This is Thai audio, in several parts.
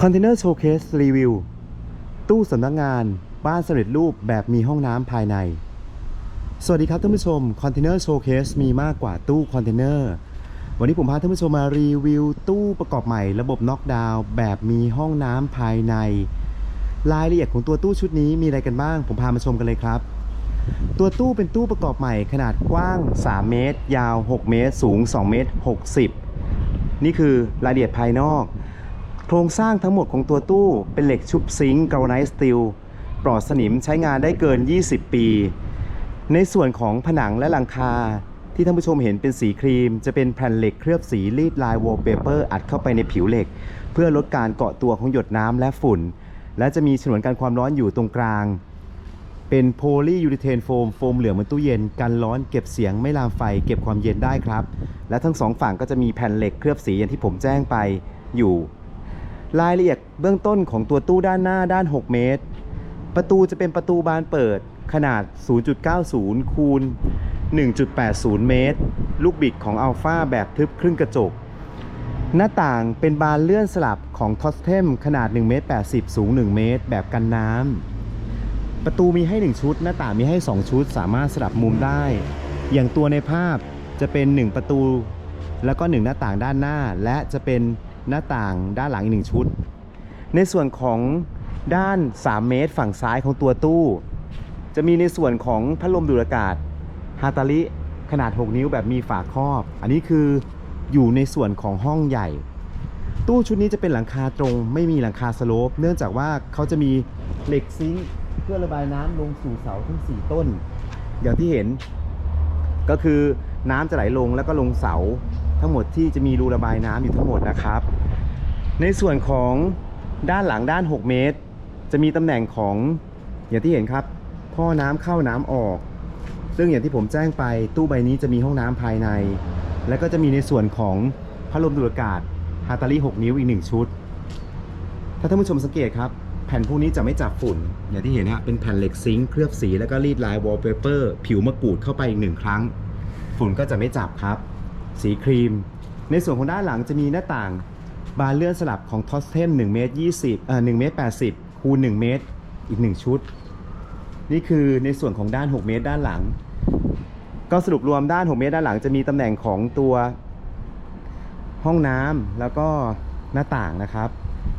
Container Showcase Review ตู้สำนักงานบ้านสำเร็จรูปแบบมีห้องน้ำภายใน สวัสดีครับท่านผู้ชม Container Showcase มีมากกว่าตู้คอนเทนเนอร์วันนี้ผมพาท่านผู้ชมมารีวิว ตู้ประกอบใหม่ ระบบน็อกดาวน์แบบมีห้องน้ำภายใน รายละเอียดของตัวตู้ชุดนี้มีอะไรกันบ้าง ผมพามาชมกันเลยครับ ตัวตู้เป็นตู้ประกอบใหม่ขนาดกว้าง 3 เมตร ยาว 6 เมตร สูง 2 เมตร 60 นี่คือรายละเอียดภายนอก โครงสร้างทั้งหมดของตัวตู้เป็นเหล็กชุบซิงค์ก a ลไนสตีลปลอดสนิมใช้งานได้เกิน 20 ปี ในส่วนของผนังและหลังคาที่ท่านผู้ชมเห็นเป็นสีครีม จะเป็นแผ่นเหล็กเคลือบสีรีดลายวอลเปเปอร์อัดเข้าไปในผิวเหล็ก เพื่อลดการเกาะตัวของหยดน้ำและฝุ่น และจะมีฉนวนกันความร้อนอยู่ตรงกลาง เป็นโพลียูริเทนโฟมโฟมเหลืองเหมือนตู้เย็นกันร้อนเก็บเสียงไม่ลามไฟเก็บความเย็นได้ครับ และทั้งสองฝั่งก็จะมีแผ่นเหล็กเคลือบสีอย่างที่ผมแจ้งไปอยู่ รายละเอียดเบื้องต้นของตัวตู้ด้านหน้าด้าน 6 เมตร ประตูจะเป็นประตูบานเปิดขนาด 0.90 คูณ 1.80 เมตร ลูกบิดของอัลฟาแบบทึบครึ่งกระจก หน้าต่างเป็นบานเลื่อนสลับของทอสเทมขนาด1เมตร80 สูง 1 เมตร แบบกันน้ำ ประตูมีให้ 1 ชุด หน้าต่างมีให้ 2 ชุด สามารถสลับมุมได้ อย่างตัวในภาพจะเป็น 1 ประตู แล้วก็ 1 หน้าต่างด้านหน้า และจะเป็น หน้าต่างด้านหลังอีกหนึ่งชุด ในส่วนของด้าน 3 เมตร ฝั่งซ้ายของตัวตู้ จะมีในส่วนของพัดลมดูดอากาศฮาตาลิขนาด 6 นิ้วแบบมีฝาครอบ อันนี้คืออยู่ในส่วนของห้องใหญ่ ตู้ชุดนี้จะเป็นหลังคาตรง ไม่มีหลังคาสโลป เนื่องจากว่าเขาจะมีเหล็กซิงค์เพื่อระบายน้ำลงสู่เสาทั้ง 4 ต้น อย่างที่เห็นก็คือน้ำจะไหลลงแล้วก็ลงเสา ทั้งหมดที่จะมีรูระบายน้ำอยู่ทั้งหมดนะครับ ในส่วนของด้านหลังด้าน 6 เมตร จะมีตำแหน่งของอย่างที่เห็นครับท่อน้ำเข้าน้ำออก ซึ่งอย่างที่ผมแจ้งไปตู้ใบนี้จะมีห้องน้ำภายใน และก็จะมีในส่วนของพัดลมดูดอากาศฮาตาลี6 นิ้วอีก 1 ชุด ถ้าท่านผู้ชมสังเกตครับ แผ่นพวกนี้จะไม่จับฝุ่น อย่างที่เห็นฮะเป็นแผ่นเหล็กซิงค์เคลือบสีแล้วก็รีดลายวอลเปเปอร์ผิวมะกรูดเข้าไปอีกหนึ่งครั้ง ฝุ่นก็จะไม่จับครับ สีครีม ในส่วนของด้านหลังจะมีหน้าต่าง บานเลื่อนสลับของทอสเทม1เมตร20เอ่อ1เมตร80 คูณ 1 เมตร อีก 1 ชุด นี่คือในส่วนของด้าน 6 เมตรด้านหลัง ก็สรุปรวมด้าน 6 เมตรด้านหลังจะมีตำแหน่งของตัวห้องน้ำแล้วก็หน้าต่างนะครับ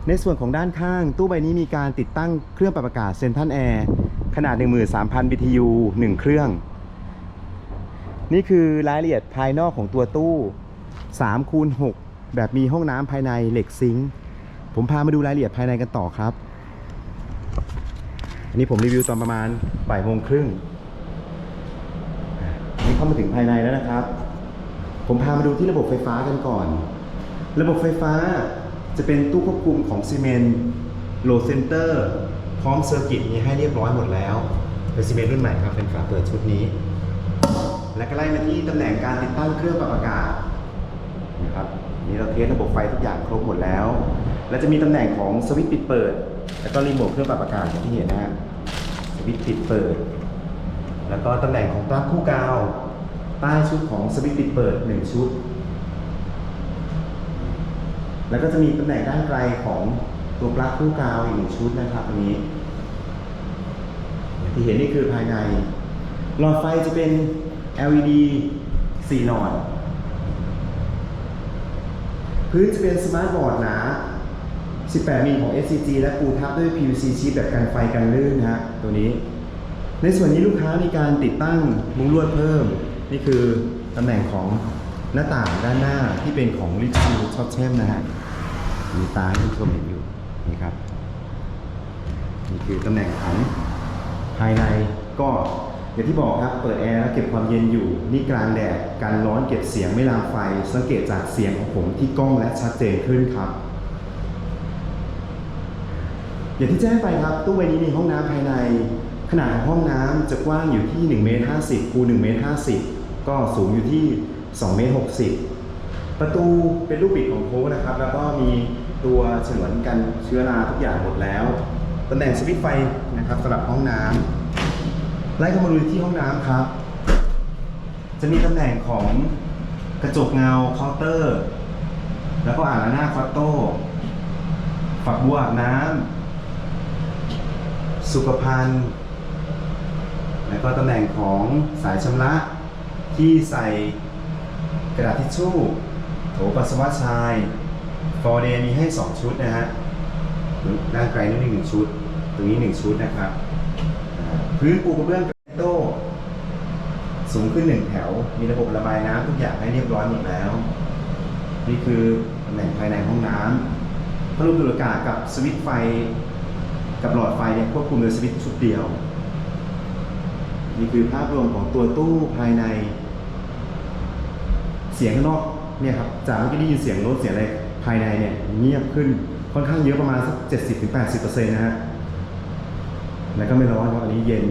ในส่วนของด้านข้าง ตู้ใบนี้มีการติดตั้งเครื่องปรับอากาศเซนทันแอร์ขนาด 13,000 BTU 1 เครื่อง นี่คือรายละเอียดภายนอกของตัวตู้3คูณ6แบบมีห้องน้ำภายในเหล็กซิงค์ผมพามาดูรายละเอียดภายในกันต่อครับอันนี้ผมรีวิวตอนประมาณบ่ายโมงครึ่งนี่เข้ามาถึงภายในแล้วนะครับ ผมพามาดูที่ระบบไฟฟ้ากันก่อน ระบบไฟฟ้าจะเป็นตู้ควบคุมของซีเมนต์โลเซนเตอร์พร้อมเซอร์กิตมีให้เรียบร้อยหมดแล้วเป็นซีเมนต์รุ่นใหม่ครับเป็นฝาเปิดชุดนี้ และก็ไล่มาที่ตำแหน่งการติดตั้งเครื่องปรับอากาศนะครับนี่เราเทสระบบไฟทุกอย่างครบหมดแล้ว และจะมีตำแหน่งของสวิตช์ปิดเปิด แล้วก็รีโมทเครื่องปรับอากาศอย่างที่เห็นนะฮะสวิตช์ปิดเปิด แล้วก็ตำแหน่งของปลั๊กคู่กาวใต้ชุดของสวิตช์ปิดเปิด1ชุด แล้วก็จะมีตำแหน่งด้านไกลของตัวปลั๊กคู่กาวอีกหนึ่งชุดนะครับอันนี้ที่เห็นนี่คือภายในหลอดไฟจะเป็น LED 4หลอดพื้นจะเป็นสมาร์ทบอร์ดหนา 18 มิลของ SCG และปูทับด้วย PVC ชีทแบบกันไฟกันลื่นนะฮะตัวนี้ ในส่วนนี้ลูกค้ามีการติดตั้งมุ้งลวดเพิ่ม นี่คือตำแหน่งของหน้าต่างด้านหน้าที่เป็นของลิซิลช็อตเชมนะฮะมีตาให้ท่านผู้ชมเห็นอยู่นี่ครับนี่คือตำแหน่งของภายในก็ อย่างที่บอกครับ เปิดแอร์แล้วเก็บความเย็นอยู่ นี่กลางแดดการร้อนเก็บเสียงไม่ลามไฟ สังเกตจากเสียงของผมที่กล้องและชัดเจนขึ้นครับ อย่างที่แจ้งไปครับ ตู้ใบนี้มีห้องน้ำภายใน ขนาดของห้องน้ำจะกว้างอยู่ที่1เมตร50คูณ1เมตร50 ก็สูงอยู่ที่2เมตร60 ประตูเป็นลูกบิดของโค้งนะครับ แล้วก็มีตัวฉนวนกันเชื้อราทุกอย่างหมดแล้วตำแหน่งสวิตช์ไฟนะครับสำหรับห้องน้ำ ไล่เข้ามาดูที่ห้องน้ำครับ จะมีตำแหน่งของกระจกเงาเคาน์เตอร์ แล้วก็อ่างล้างหน้าคอตโต้ฝักบัวอาบน้ำสุขภัณฑ์ แล้วก็ตำแหน่งของสายชำระที่ใส่กระดาษทิชชู่โถปัสสาวะชายฟอร์เดมีให้ 2 ชุดนะฮะด้านไกลนู่นอีกหนึ่งชุด ตรงนี้ 1 ชุดนะครับ พื้นปูกระเบื้องกรโต้สูงขึ้น1แถว มีระบบระบายน้ำทุกอย่างให้เรียบร้อยหมดแล้ว นี่คือตำแหน่งภายในห้องน้ำพัดลมดูดอากาศกับสวิตช์ไฟ กับหลอดไฟเนี่ยควบคุมโดยสวิตช์ชุดเดียว นี่คือภาพรวมของตัวตู้ภายใน เสียงข้างนอกเนี่ยครับ จากเมื่อกี้ได้ยินเสียงรถเสียงอะไรภายในเนี่ยเงียบขึ้นค่อนข้างเยอะประมาณสัก 70-80%นะฮะ แล้วก็ไม่ร้อนเพราะอันนี้เย็น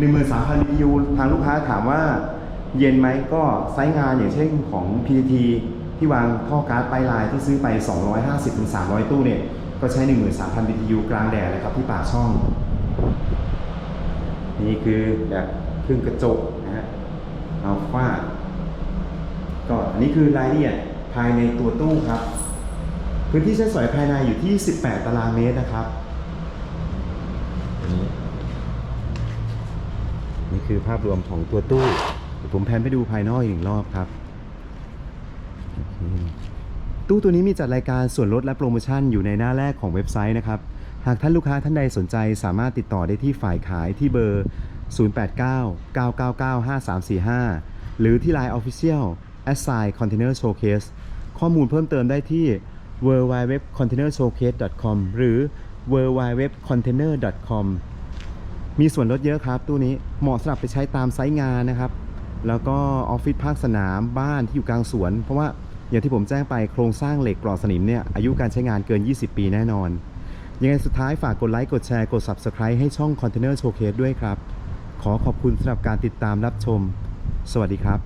13,000 BTU ทางลูกค้าถามว่าเย็นไหมก็ไซส์งานอย่างเช่นของ PTT ที่วางท่อก๊าซไปลายลายที่ซื้อไป 250-300 ตู้เนี่ย ก็ใช้ 13,000 BTU กลางแดดเลยครับที่ปากช่อง นี่คือแบบครึ่งกระจกนะฮะเอัลฟาก็อันนี้คือรายละเอียดภายในตัวตู้ครับ พื้นที่ใช้สอยภายในอยู่ที่ 18 ตารางเมตรนะครับ นี่นี่คือภาพรวมของตัวตู้ผมแพนไปดูภายนอกอีกหนึ่งรอบครับ ตู้ตัวนี้มีจัดรายการส่วนลดและโปรโมชั่นอยู่ในหน้าแรกของเว็บไซต์นะครับ หากท่านลูกค้าท่านใดสนใจสามารถติดต่อได้ที่ฝ่ายขายที่เบอร์ 089-999-5345 หรือที่ Line Official Assign Container Showcase ข้อมูลเพิ่มเติมได้ที่ www.containershowcase.com หรือ www.container.com มีส่วนลดเยอะครับ ตู้นี้เหมาะสำหรับไปใช้ตามไซต์งานนะครับ แล้วก็ออฟฟิศภาคสนามบ้านที่อยู่กลางสวน เพราะว่าอย่างที่ผมแจ้งไปโครงสร้างเหล็กปลอดสนิมเนี่ยอายุการใช้งานเกิน 20 ปีแน่นอน ยังไงสุดท้ายฝากกดไลค์กดแชร์กด Subscribe ให้ช่อง Container Showcase ด้วยครับ ขอขอบคุณสำหรับการติดตามรับชม สวัสดีครับ